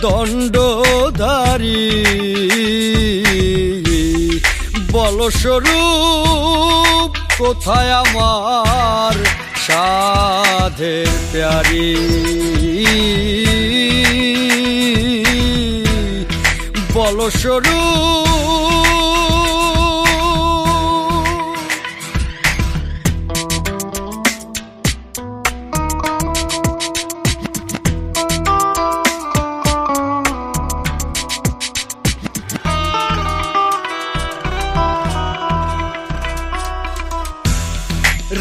দণ্ডধারী। বলস্বরূপ কোথায় আমার সাধের প্যারি? বলস্বরূপ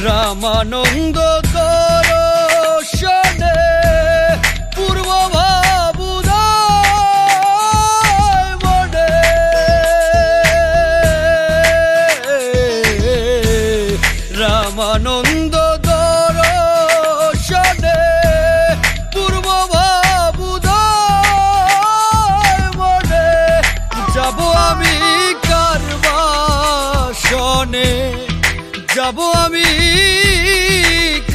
রামানন্দ যাব আমি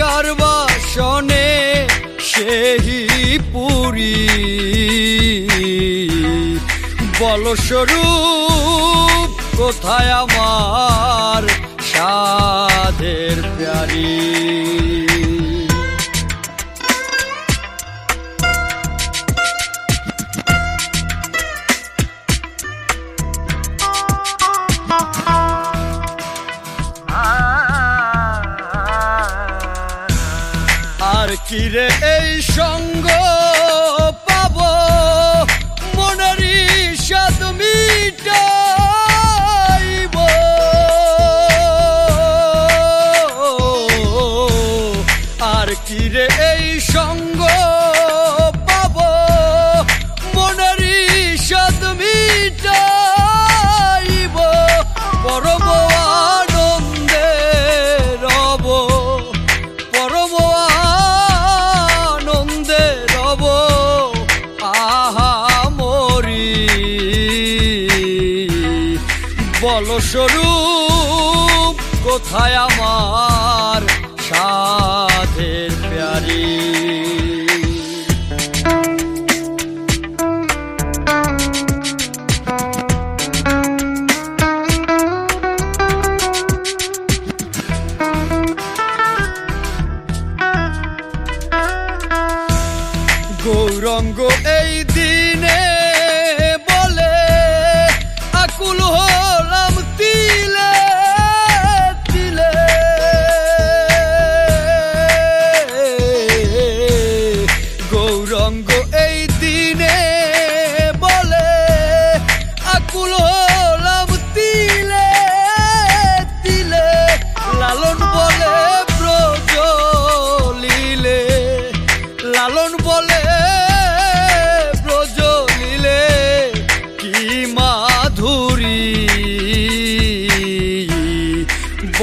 কারবাসনে সেই পুরী। বলস্বরূপ কোথায় আমার সাধের প্যারি? আর কি এই সঙ্গ বলস্বরূপ কোথায় আমার সাধের প্যারি? গৌরঙ্গ এই দিনে